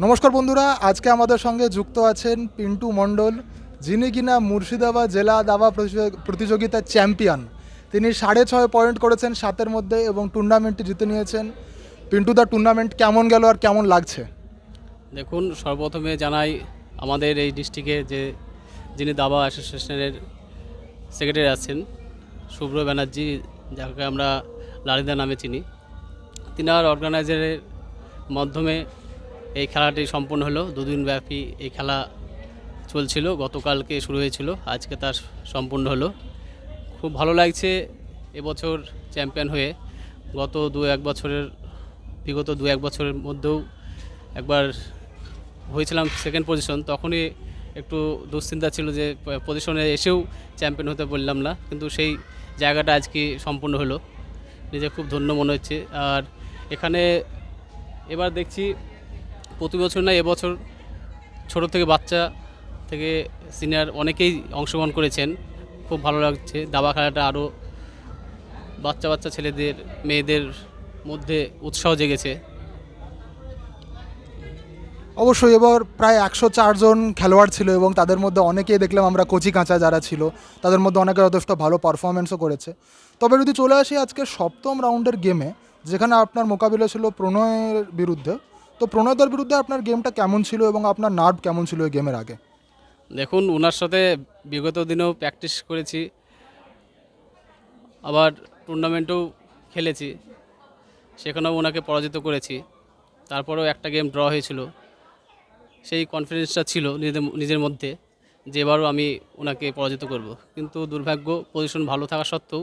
নমস্কার বন্ধুরা, আজকে আমাদের সঙ্গে যুক্ত আছেন পিন্টু মণ্ডল, যিনি কিনা মুর্শিদাবাদ জেলা দাবা প্রতিযোগ- প্রতিযোগিতার চ্যাম্পিয়ন। তিনি সাড়ে ছয় পয়েন্ট করেছেন সাতের মধ্যে এবং টুর্নামেন্টটি জিতে নিয়েছেন। পিন্টু, দা টুর্নামেন্ট কেমন গেল আর কেমন লাগছে? দেখুন, সর্বপ্রথমে জানাই আমাদের এই ডিস্ট্রিক্টে যে যিনি দাবা অ্যাসোসিয়েশনের সেক্রেটারি আছেন, শুভ্র ব্যানার্জি, যাকে আমরা লালিদা নামে চিনি তিনার অর্গানাইজারের মাধ্যমে এই খেলাটি সম্পন্ন হলো, দুদিন ব্যাপী এই খেলা চলছিল, গতকালকে শুরু হয়েছিল, আজকে তার সম্পূর্ণ হলো। খুব ভালো লাগছে এবছর চ্যাম্পিয়ন হয়ে। গত দু এক বছরের, বিগত দু এক বছরের মধ্যেও একবার হয়েছিলাম সেকেন্ড পজিশন তখনই একটু দুশ্চিন্তা ছিল যে পজিশনে এসেও চ্যাম্পিয়ন হতে বললাম না, কিন্তু সেই জায়গাটা আজকে সম্পূর্ণ হলো। নিজে খুব ধন্য মনে হচ্ছে। আর এখানে এবার দেখছি প্রতি বছর না, এবছর ছোট থেকে বাচ্চা থেকে সিনিয়র অনেকেই অংশগ্রহণ করেছেন। খুব ভালো লাগছে। দাবা খেলাটা আরও বাচ্চা বাচ্চা ছেলেদের, মেয়েদের মধ্যে উৎসাহ জেগেছে। অবশ্যই এবার প্রায় একশো চারজন খেলোয়াড় ছিল এবং তাদের মধ্যে অনেকেই দেখলাম আমরা কচি কাঁচা যারা ছিল, তাদের মধ্যে অনেকে যথেষ্ট ভালো পারফরমেন্সও করেছে। তবে যদি চলে আসি আজকে সপ্তম রাউন্ডের গেমে যেখানে আপনার মোকাবিলা ছিল প্রণয়ের বিরুদ্ধে তো প্রণয়দার বিরুদ্ধে আপনার গেমটা কেমন ছিল এবং আপনার নার্ভ কেমন ছিল এই গেমের আগে? দেখুন ওনার সাথে বিগত দিনেও প্র্যাকটিস করেছি। আবার টুর্নামেন্টেও খেলেছি। সেখানেও ওনাকে পরাজিত করেছি। তারপরেও একটা গেম ড্র হয়েছিল। সেই কনফিডেন্সটা ছিল নিজেদের নিজের মধ্যে যে এবারও আমি ওনাকে পরাজিত করব। কিন্তু দুর্ভাগ্য পজিশন ভালো থাকা সত্ত্বেও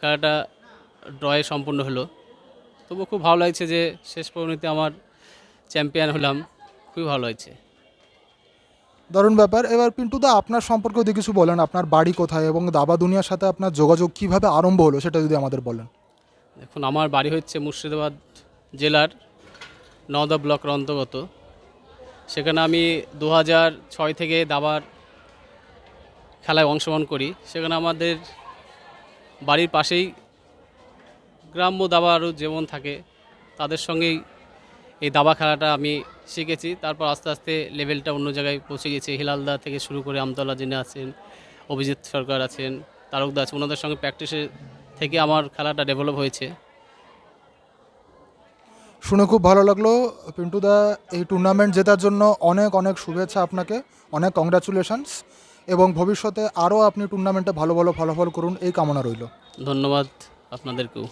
খেলাটা ড্রয়ে সম্পূর্ণ হলো। তবু খুব ভালো লাগছে যে শেষ পরিণতিতে আমার চ্যাম্পিয়ন হলাম। খুবই ভালো লাগছে। দারুণ ব্যাপার। এবার পিন্টুদা আপনার সম্পর্কে যদি কিছু বলেন আপনার বাড়ি কোথায় এবং দাবা দুনিয়ার সাথে আপনার যোগাযোগ কীভাবে আরম্ভ হলো সেটা যদি আমাদের বলেন। এখন আমার বাড়ি হচ্ছে মুর্শিদাবাদ জেলার নওদা ব্লকের অন্তর্গত। সেখানে আমি দু ছয় থেকে দাবার খেলায় অংশগ্রহণ করি। সেখানে আমাদের বাড়ির পাশেই গ্রাম্য দাবা আরও যেমন থাকে তাদের সঙ্গেই এই দাবা খেলাটা আমি শিখেছি। তারপর আস্তে আস্তে লেভেলটা অন্য জায়গায় পৌঁছে গেছে হিলালদা থেকে শুরু করে আমতলা যিনি আছেন অভিজিৎ সরকার আছেন তারকদা আছে ওনাদের সঙ্গে প্র্যাকটিসে থেকে আমার খেলাটা ডেভেলপ হয়েছে। শুনে খুব ভালো লাগল। পিন্টুদা এই টুর্নামেন্ট জেতার জন্য অনেক অনেক শুভেচ্ছা আপনাকে অনেক কংগ্রাচুলেশনস এবং ভবিষ্যতে আরও আপনি টুর্নামেন্টে ভালো ভালো ফলাফল করুন এই কামনা রইল। ধন্যবাদ আপনাদেরকেও।